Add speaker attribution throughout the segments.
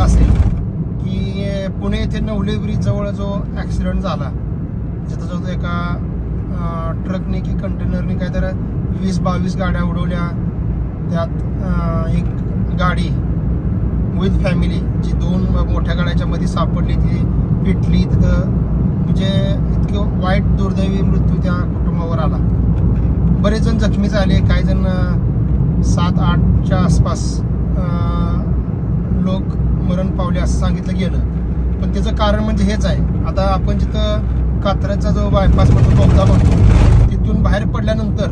Speaker 1: बघितलं असेल की पुणे येथे नवले ब्रिजजवळ जो ॲक्सिडेंट झाला जिथं जो एका ट्रकने की कंटेनरने काय तर वीस बावीस गाड्या उडवल्या. त्यात एक गाडी विथ फॅमिली जी दोन मोठ्या गाड्याच्या मध्ये सापडली ती पिटली. तिथं म्हणजे इतकं वाईट दुर्दैवी मृत्यू त्या कुटुंबावर आला. बरेच जण जखमी झाले काही जण सात आठच्या आसपास लोक मरण पावले असं सांगितलं गेलं. पण त्याचं कारण म्हणजे हेच आहे. आता आपण जिथं कात्र्याचा जो बायपास म्हणतो बोगदा म्हणतो तिथून बाहेर पडल्यानंतर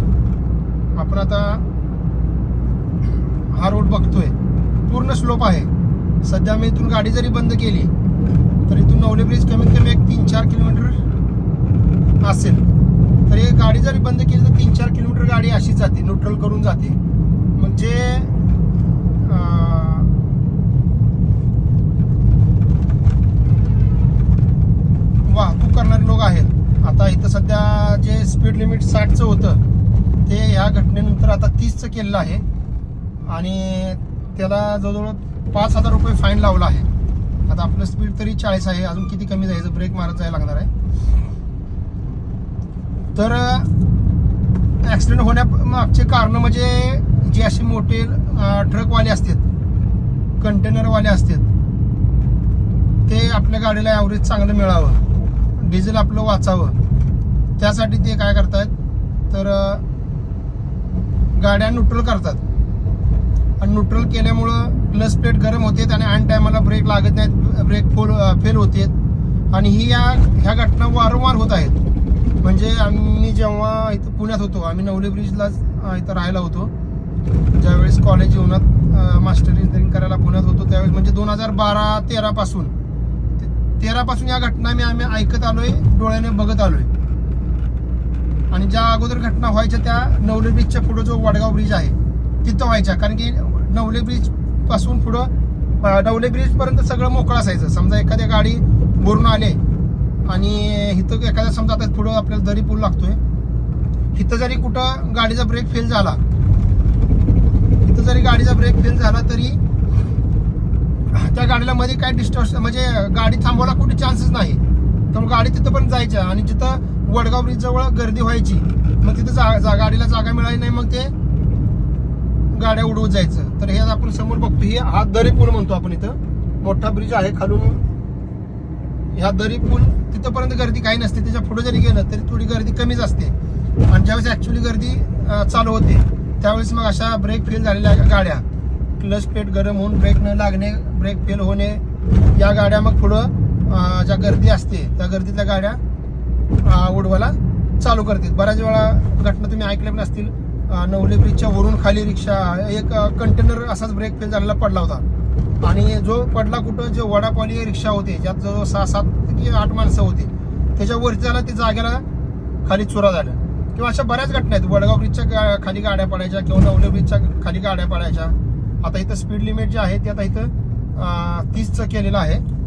Speaker 1: आपण आता हा रोड बघतोय. पूर्ण स्लोप आहे. सध्या मी इथून गाडी जरी बंद केली तर इथून नवले ब्रिज कमीत कमी एक तीन चार किलोमीटर असेल. तर हे गाडी जरी बंद केली तर तीन चार किलोमीटर गाडी अशीच जाते न्यूट्रल करून जाते. म्हणजे जे अं, वाहतूक करणारे लोक आहेत आता इथं सध्या जे स्पीड लिमिट साठचं होतं ते ह्या घटनेनंतर आता तीसचं केलेलं आहे. आणि त्याला जवळजवळ पाच हजार रुपये फाईन लावला आहे. आता आपलं स्पीड तरी चाळीस आहे अजून किती कमी जायचं ब्रेक मारत जायला लागणार आहे. तर ॲक्सिडेंट होण्यामागचे कारण म्हणजे जे असे मोठे ट्रकवाले असतात कंटेनरवाले असतात ते आपल्या गाडीला ॲव्हरेज चांगलं मिळावं डिझेल आपलं वाचावं. त्यासाठी ते काय करतात तर गाड्या न्यूट्रल करतात. आणि न्यूट्रल केल्यामुळं क्लच प्लेट गरम होते आणि ऐन टायमाला ब्रेक लागत नाहीत ब्रेक फोल फेल होते आणि ही या ह्या घटना वारंवार होत आहेत. म्हणजे आम्ही जेव्हा इथं पुण्यात होतो आम्ही नवले ब्रिजलाच इथं राहायला होतो. ज्यावेळेस कॉलेज जीवनात मास्टर इंजिनिअरिंग करायला पुण्यात होतो त्यावेळेस म्हणजे दोन हजार बारा तेरापासून तेरापासून या घटना मी आम्ही ऐकत आलोय डोळ्याने बघत आलोय. आणि ज्या अगोदर घटना व्हायच्या त्या नवले ब्रिजच्या पुढं जो वडगाव ब्रिज आहे तिथं व्हायच्या. कारण की नवले ब्रिजपासून पुढं नवले ब्रिज पर्यंत सगळं मोकळं असायचं. समजा एखाद्या गाडी भरून आले आणि इथं एखादा समजा आता पुढं आपल्याला दरी पूल लागतोय. इथं जरी कुठं गाडीचा ब्रेक फेल झाला इथं जरी गाडीचा ब्रेक फेल झाला तरी त्या गाडीला मध्ये काय डिस्टर्ब म्हणजे गाडी थांबवायला कुठे चान्सेस नाही. तर मग गाडी तिथं पण जायच्या आणि जिथं वडगाव ब्रिज जवळ गर्दी व्हायची. मग तिथं जा, जा गाडीला जागा मिळाली नाही मग ते गाड्या उडवत जायचं. तर हे आपण समोर बघतो हे हा दरी पूल म्हणतो आपण इथं. मोठा ब्रिज आहे खालून. ह्या दरी पूल तिथंपर्यंत गर्दी काही नसते. त्याच्या पुढे जरी गेलं तरी थोडी गर्दी कमीच असते. आणि ज्यावेळेस ऍक्च्युली गर्दी चालू होते त्यावेळेस मग अशा ब्रेक फेल झालेल्या गाड्या क्लच प्लेट गरम होऊन ब्रेक न लागणे ब्रेक फेल होणे या गाड्या मग पुढं ज्या गर्दी असते त्या गर्दीतल्या गाड्या उडवायला चालू करतात बऱ्याच वेळा घटना तुम्ही ऐकल्या पण असतील. नवले ब्रिजच्या वरून खाली रिक्षा एक कंटेनर असाच ब्रेक फेल झालेला पडला होता. आणि जो पडला कुठं जे वडापाली रिक्षा होते ज्यात जवळ सहा सात की आठ माणसं होती त्याच्यावरती झाला ते जागेला खाली चुरा झाल्या किंवा अशा बऱ्याच घटना आहेत. वडगाव ब्रिजच्या गा- खाली गाड्या पडायच्या किंवा नवले ब्रिजच्या खाली गाड्या पडायच्या. आता इथं स्पीड लिमिट जे आहे ते आता इथं तीसचं केलेलं आहे.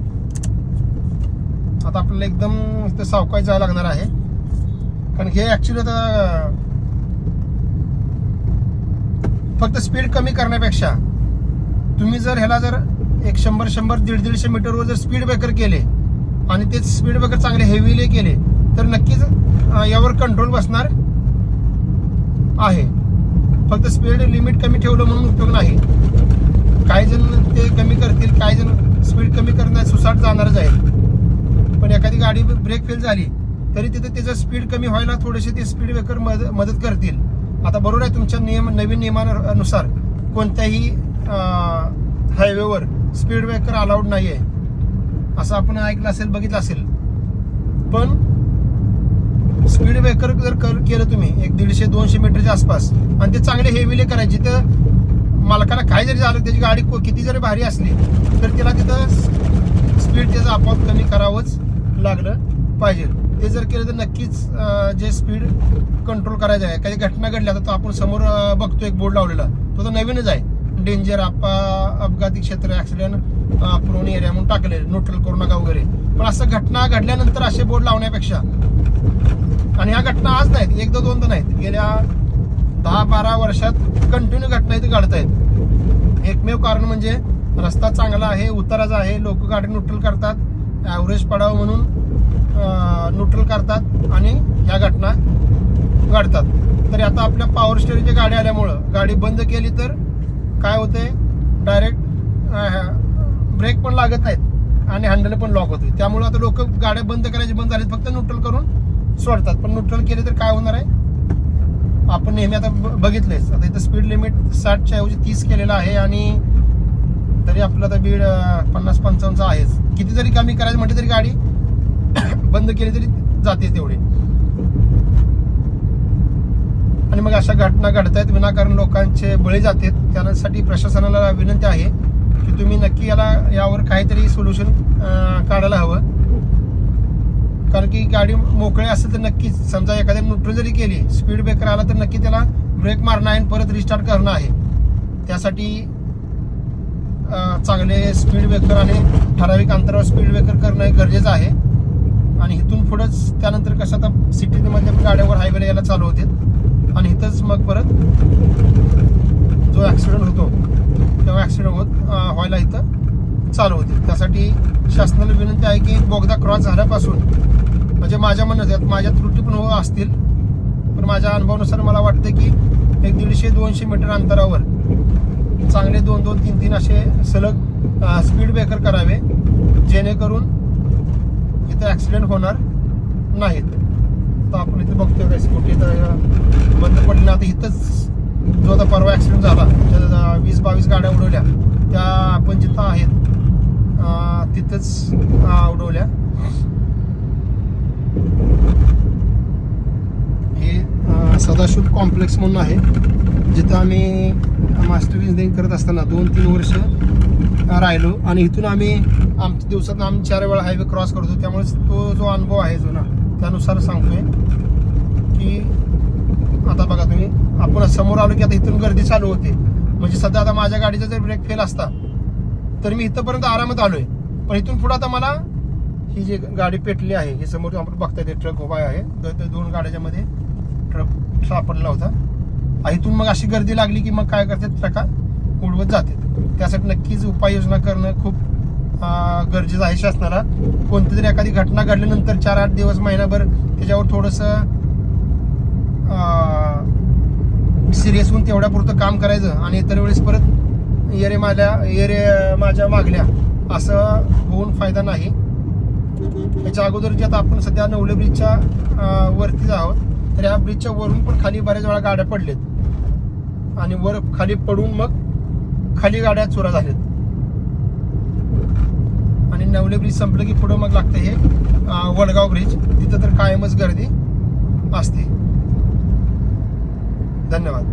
Speaker 1: आता आपल्याला एकदम ते सावकाश जायला लागणार आहे. कारण हे ऍक्च्युली आता फक्त स्पीड कमी करण्यापेक्षा तुम्ही जर ह्याला जर एक शंभर शंभर दीड दीडशे मीटरवर जर स्पीड ब्रेकर केले आणि ते स्पीड ब्रेकर चांगले हेवीले केले तर नक्कीच यावर कंट्रोल बसणार आहे. फक्त स्पीड लिमिट कमी ठेवलं म्हणून उपयोग नाही. काही जण ते कमी करतील काही जण स्पीड कमी करणार सुसाट जाणारच आहे पण एखादी गाडी ब्रेक फेल झाली तरी तिथे त्याचं स्पीड कमी व्हायला थोडेसे ते स्पीड ब्रेकर मदत करतील. आता बरोबर आहे तुमच्या नियम नवीन नियमानुसार कोणत्याही हायवेवर स्पीड ब्रेकर अलाउड नाही आहे असं आपण ऐकलं असेल बघितलं असेल. पण स्पीड ब्रेकर जर कर- केलं तुम्ही एक दीडशे दोनशे मीटरच्या आसपास आणि ते चांगले हेवीले करायचे तर मालकाला काय जरी झालं त्याची गाडी को- किती जरी भारी असली तर त्याला तिथं स्पीड त्याचं आपोआप कमी करावंच लागलं पाहिजे. ते जर केलं तर नक्कीच जे स्पीड कंट्रोल करायचं आहे. काही घटना घडल्या तर तो आपण समोर बघतो एक बोर्ड लावलेला. तो तर नवीनच आहे. डेंजर आपा अपघाती क्षेत्र ॲक्सिडेंट पुरवणी एरिया म्हणून टाकले न्यूट्रल करू नका वगैरे. पण असं घटना घडल्यानंतर असे बोर्ड लावण्यापेक्षा आणि ह्या घटना आज नाहीत एकदा दोनदा नाहीत. गेल्या दहा बारा वर्षात कंटिन्यू घटना इथे घडत आहेत. एकमेव कारण म्हणजे रस्ता चांगला आहे उताराचा आहे लोक गाडी न्यूट्रल करतात. ॲव्हरेज पडावं म्हणून न्यूट्रल करतात आणि ह्या घटना घडतात. तरी आता आपल्या पॉवर स्टेरीच्या गाडी आल्यामुळं गाडी बंद केली तर काय होते डायरेक्ट ब्रेक पण लागत नाहीत आणि हँडल पण लॉक होते त्यामुळे आता लोक गाड्या बंद करायची बंद झाली फक्त न्यूट्रल करून सोडतात. पण न्यूट्रल केले तर काय होणार आहे? आपण नेहमी आता ब- आता इथं स्पीड लिमिट साठच्या ऐवजी तीस केलेलं आहे आणि तरी आपलं आता बीड पन्नास पंचावन्नचा आहेच. किती जरी कमी करायचं म्हटलं तरी गाडी बंद केली तरी जाते तेवढी. आणि मग अशा घटना घडत आहेत विनाकारण लोकांचे बळी जातात. त्यासाठी प्रशासनाला विनंती आहे की तुम्ही नक्की याला यावर काहीतरी सोल्युशन काढायला हवं. कारण की गाडी मोकळी असेल तर नक्कीच समजा एखाद्या न्यूट्रल जरी केली स्पीड ब्रेकर आला तर नक्की त्याला ब्रेक मारणं आहे आणि परत रिस्टार्ट करणं आहे. त्यासाठी चांगले स्पीड ब्रेकर आणि ठराविक अंतरावर स्पीड ब्रेकर करणं हे गरजेचं आहे. आणि इथून पुढंच त्यानंतर कसं आता सिटीमध्ये गाड्यावर हायवेला यायला चालू होते आणि इथंच मग परत जो ॲक्सिडेंट होतो तेव्हा ॲक्सिडेंट होत व्हायला इथं चालू होते त्यासाठी शासनाला विनंती आहे की बोगदा क्रॉस झाल्यापासून म्हणजे माझ्या मनात आहेत माझ्या त्रुटी पण हो असतील पण माझ्या अनुभवानुसार मला वाटतं की एक दीडशे दोनशे मीटर अंतरावर चांगले दोन दोन तीन तीन असे सलग स्पीड ब्रेकर करावे जेणेकरून इथं ॲक्सिडेंट होणार नाहीत. तर आपण इथे बघतोय काय स्कूटी तर बंद पडली. ना आता इथंच जो आता परवा ॲक्सिडेंट झाला त्या वीस बावीस गाड्या उडवल्या त्या आपण जिथं आहेत तिथंच उडवल्या. हे सदाशिव कॉम्प्लेक्स म्हणून आहे. जिथं आम्ही मास्टर इंजिनिअरिंग करत असताना दोन तीन वर्ष राहिलो. आणि इथून आम्ही आमच्या दिवसात आम्ही चार वेळा हायवे क्रॉस करतो त्यामुळे तो जो अनुभव आहे जुना त्यानुसार सांगतोय की आता बघा तुम्ही आपण समोर आलो की आता इथून गर्दी चालू होते. म्हणजे सध्या आता माझ्या गाडीचा जर ब्रेक फेल असता तर मी इथंपर्यंत आरामात आलोय. पण इथून पुढे आता मला ही जी गाडी पेटली आहे ही समोर आपण बघता येते ट्रक उभा आहे. दोन गाड्याच्या मध्ये ट्रक सापडला होता. इथून मग अशी गर्दी लागली की मग काय करतात ट्रका उडवत जाते त्यासाठी नक्कीच उपाययोजना करणं खूप गरजेचं आहे शासनाला. कोणती तरी एखादी घटना घडल्यानंतर चार आठ दिवस महिनाभर त्याच्यावर थोडंसं सिरियस होऊन तेवढ्यापुरतं काम करायचं आणि इतर वेळेस परत येरे माझ्या येरे माझ्या मागल्या असं होऊन फायदा नाही. याच्या अगोदर जे आता आपण सध्या नवले ब्रिजच्या वरतीच आहोत. तर या ब्रिजच्या वरून पण खाली बऱ्याच वेळा गाड्या पडलेत. आणि वर खाली पडून मग खाली गाड्या चोरा झाल्यात. आणि नवले ब्रिज संपलं की पुढं मग लागतं हे वडगाव ब्रिज. तिथं तर कायमच गर्दी असते. धन्यवाद.